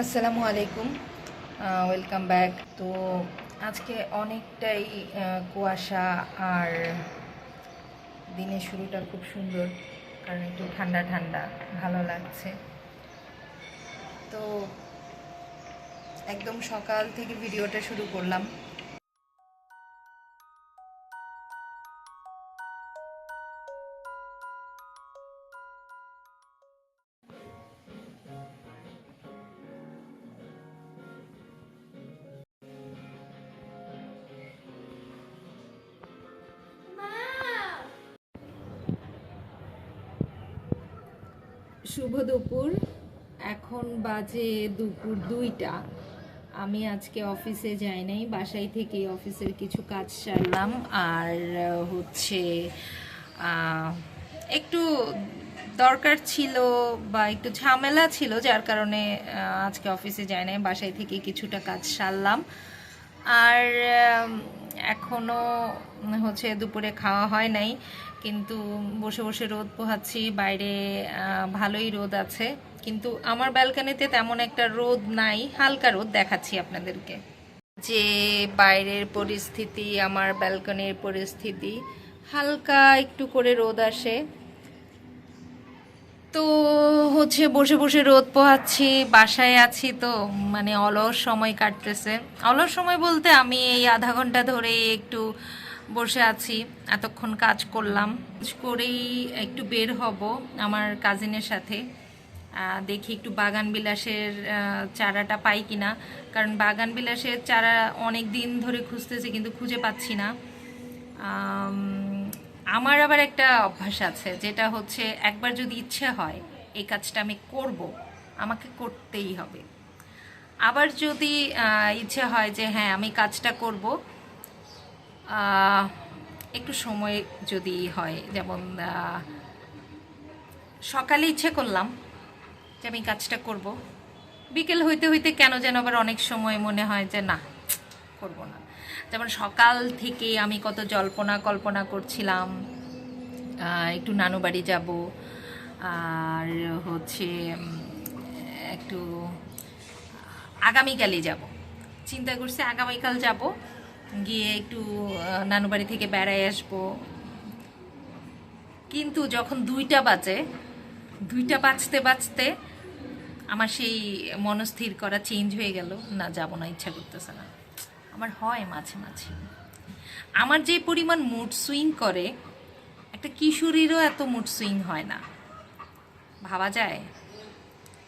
আসসালামু আলাইকুম welcome back তো আজকে অনেকটাই কুয়াশা আর দিনের শুরুটা খুব সুন্দর, কারণ একটু ঠান্ডা ঠান্ডা, ভালো লাগছে। তো একদম সকাল থেকে ভিডিওটা শুরু করলাম। শুভ দুপুর। এখন বাজে দুপুর দুইটা। আমি আজকে অফিসে যাই নাই বাসায় থেকে অফিসের কিছু কাজ সারলাম। আর হচ্ছে একটু দরকার ছিল বা একটু ঝামেলা ছিল যার কারণে আজকে অফিসে যাই নাই বাসায় থেকে কিছুটা কাজ সারলাম। আর উম, এখনও হচ্ছে দুপুরে খাওয়া হয় নাই। কিন্তু বসে বসে রোদ পোহাচ্ছি, বাইরে ভালোই রোদ আছে। কিন্তু আমার ব্যালকানিতে তেমন একটা রোদ নাই, হালকা রোদ দেখাচ্ছি আপনাদেরকে। যে বাইরের পরিস্থিতি, আমার ব্যালকনির পরিস্থিতি, হালকা একটু করে রোদ আসে। তো হচ্ছে বসে বসে রোদ পোহাচ্ছি, বাসায় আছি তো মানে অলস সময় কাটতেছে। অলস সময় বলতে আমি এই আধা ঘণ্টা ধরে একটু বসে আছি, এতক্ষণ কাজ করলাম। করেই একটু বের হব আমার কাজিনের সাথে। দেখি একটু বাগান বিলাসের চারাটা পাই কিনা। কারণ বাগান বিলাসের চারা অনেক দিন ধরে খুঁজতেছি কিন্তু খুঁজে পাচ্ছি না। আমার আবার একটা অভ্যাস আছে, যেটা হচ্ছে একবার যদি ইচ্ছে হয়, এই কাজটা আমি করব, আমাকে করতেই হবে। আবার যদি ইচ্ছে হয় যে হ্যাঁ আমি কাজটা করব একটু সময় যদি হয়, যেমন সকালে ইচ্ছে করলাম যে আমি কাজটা করব। বিকেল হইতে হইতে কেন যেন আবার অনেক সময় মনে হয় যে না, করব না। যেমন সকাল থেকে আমি কত জল্পনা কল্পনা করছিলাম একটু নানু বাড়ি যাব, আর হচ্ছে একটু আগামীকালই যাব। চিন্তা করছি আগামীকাল যাব। গিয়ে একটু নানু বাড়ি থেকে বেড়াই আসব। কিন্তু যখন দুইটা বাজে, দুইটা বাজতে বাজতে আমার সেই মনস্থির করা চেঞ্জ হয়ে গেল, না, যাব না, ইচ্ছা করতেছে না। আমার হয় মাঝে মাঝে। আমার যে পরিমাণ মুড সুইং করে, একটা কিশোরীরও এত মুড সুইং হয় না। ভাবা যায়?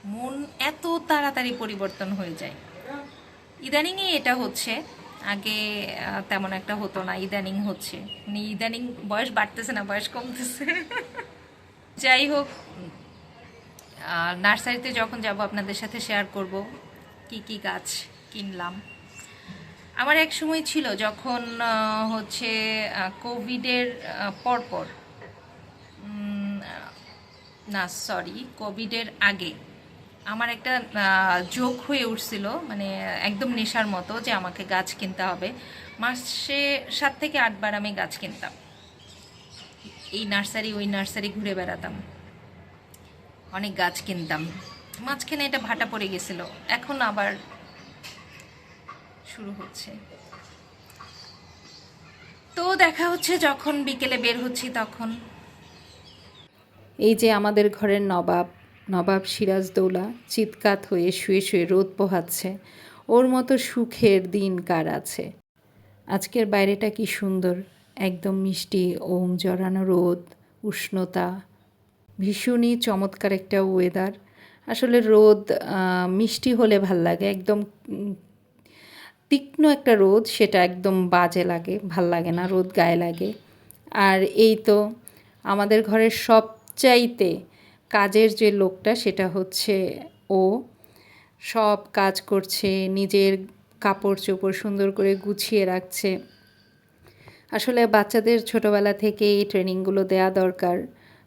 মন এত তাড়াতাড়ি পরিবর্তন হয়ে যায়। ইদানিংয়ে এটা হচ্ছে। আগে তেমন একটা হতো না, ইদানিং হচ্ছে। মানে ইদানিং বয়স বাড়তেছে না, বয়স কমতেছে। যাই হোক আর নার্সারিতে যখন যাব, আপনাদের সাথে শেয়ার করব কি কি গাছ কিনলাম। আমার এক সময় ছিল যখন হচ্ছে কোভিডের পরপর না, সরি, কোভিডের আগে। আমার একটা যোগ হয়ে উঠছিল মানে একদম নেশার মতো যে আমাকে গাছ কিনতে হবে। মাসে সাত থেকে আটবার আমি গাছ কিনতাম। এই নার্সারি, ওই নার্সারি ঘুরে বেড়াতাম। অনেক গাছ কিনতাম। মাঝখানে এটা ভাটা পড়ে গেছিল। এখন আবার শুরু হচ্ছে। তো দেখা হচ্ছে যখন বিকেলে বের হচ্ছি তখন। এই যে আমাদের ঘরের নবাব নবাব সিরাজদৌলা চিৎকাত হয়ে শুয়ে শুয়ে রোদ পোহাচ্ছে। ওর মতো সুখের দিন কার আছে? আজকের বাইরেটা কি সুন্দর? একদম মিষ্টি, ওম জড়ানো রোদ, উষ্ণতা। ভীষণই চমৎকার একটা ওয়েদার আসলে রোদ মিষ্টি হলে ভালো লাগে। একদম তীক্ষ্ণ একটা রোদ, সেটা একদম বাজে লাগে, ভালো লাগে না, রোদ গায়ে লাগে। আর এই তো আমাদের ঘরের সবচাইতে কাজের যে লোকটা, সেটা হচ্ছে ও। সব কাজ করছে, নিজের কাপড় চোপড় সুন্দর করে গুছিয়ে রাখছে। আসলে বাচ্চাদের ছোটোবেলা থেকে এই ট্রেনিংগুলো দেয়া দরকার,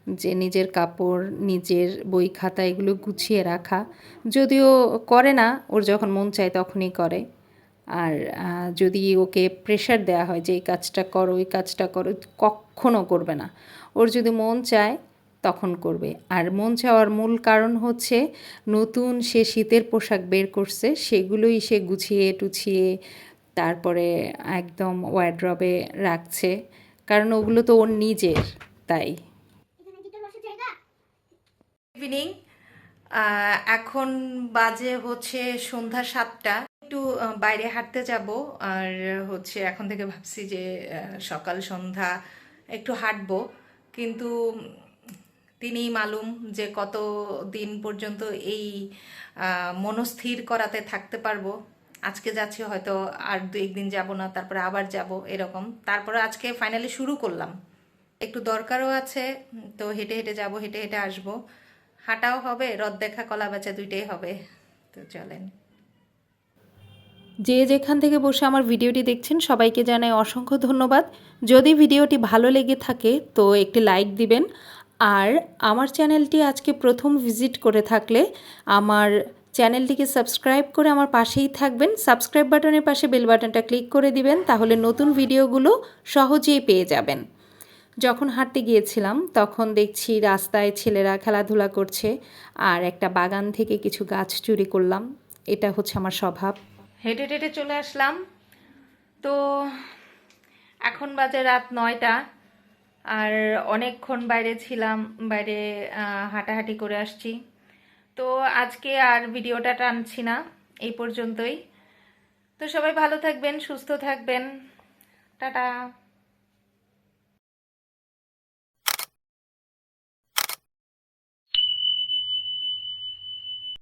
যে নিজের কাপড়, নিজের বই খাতা এগুলো গুছিয়ে রাখা। যদিও করে না, ওর যখন মন চায় তখনই করে। আর যদি ওকে প্রেশার দেওয়া হয় যে, এই কাজটা করো ওই কাজটা করো, কখনো করবে না। ওর যদি মন চায় তখন করবে। আর মন চাওয়ার মূল কারণ হচ্ছে নতুন সে শীতের পোশাক বের করছে, সেগুলোই সে গুছিয়ে টুছিয়ে তারপরে একদম ওয়ার্ড্রবে রাখছে। কারণ ওগুলো তো ওর নিজের, তাই। ইভিনিং এখন বাজে হচ্ছে সন্ধ্যা সাতটা। একটু বাইরে হাঁটতে যাব, আর হচ্ছে এখন থেকে ভাবছি যে সকাল সন্ধ্যা একটু হাঁটবো। কিন্তু তিনি মালুম যে কত দিন পর্যন্ত এই মনস্থির করাতে থাকতে পারব। আজকে যাচ্ছি হয়তো আর দু একদিন যাব না, তারপরে আবার যাব এরকম। তারপরে আজকে ফাইনালি শুরু করলাম। একটু দরকারও আছে, তো হেঁটে হেঁটে যাব, হেঁটে হেঁটে আসব। হাঁটাও হবে রদ দেখা, কলা বেচা দুইটাই হবে। তো চলেন। যে যেখান থেকে বসে আমার ভিডিওটি দেখছেন, সবাইকে জানাই অসংখ্য ধন্যবাদ। যদি ভিডিওটি ভালো লেগে থাকে, তো একটি লাইক দিবেন। আর আমার চ্যানেলটি আজকে প্রথম ভিজিট করে থাকলে আমার চ্যানেলটিকে সাবস্ক্রাইব করে আমার পাশেই থাকবেন। সাবস্ক্রাইব বাটনের পাশে বেল বাটনটা ক্লিক করে দিবেন, তাহলে নতুন ভিডিওগুলো সহজেই পেয়ে যাবেন। যখন হাঁটতে গিয়েছিলাম, তখন দেখছি রাস্তায় ছেলেরা খেলাধুলা করছে আর একটা বাগান থেকে কিছু গাছ চুরি করলাম। এটা হচ্ছে আমার স্বভাব। হেঁটে হেঁটে চলে আসলাম। তো এখন বাজে রাত নয়টা। আর অনেকক্ষণ বাইরে ছিলাম, বাইরে হাঁটাহাঁটি করে আসছি। তো আজকে আর ভিডিওটা টানছি না, এই পর্যন্তই। তো সবাই ভালো থাকবেন, সুস্থ থাকবেন। টাটা।